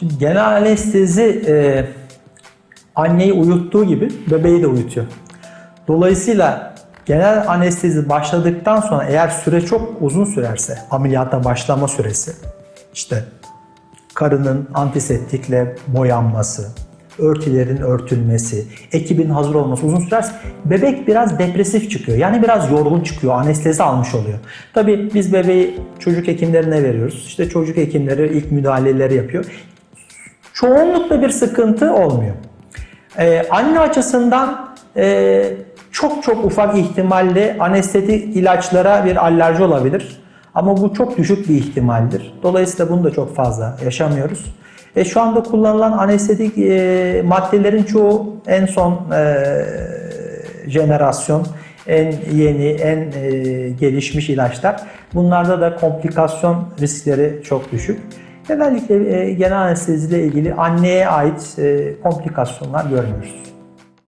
Şimdi genel anestezi e, anneyi uyuttuğu gibi bebeği de uyutuyor. Dolayısıyla genel anestezi başladıktan sonra eğer süre çok uzun sürerse, ameliyata başlama süresi, işte karının antiseptikle boyanması, örtülerin örtülmesi, ekibin hazır olması uzun sürerse bebek biraz depresif çıkıyor. Yani biraz yorgun çıkıyor, anestezi almış oluyor. Tabii biz bebeği çocuk hekimlerine veriyoruz. İşte çocuk hekimleri ilk müdahaleleri yapıyor. Çoğunlukla bir sıkıntı olmuyor. Ee, anne açısından e, çok çok ufak ihtimalle anestetik ilaçlara bir alerji olabilir. Ama bu çok düşük bir ihtimaldir. Dolayısıyla bunu da çok fazla yaşamıyoruz. E, şu anda kullanılan anestetik e, maddelerin çoğu en son e, jenerasyon, en yeni, en e, gelişmiş ilaçlar. Bunlarda da komplikasyon riskleri çok düşük. Genellikle e, genel anesteziyle ilgili anneye ait e, komplikasyonlar görmüyoruz.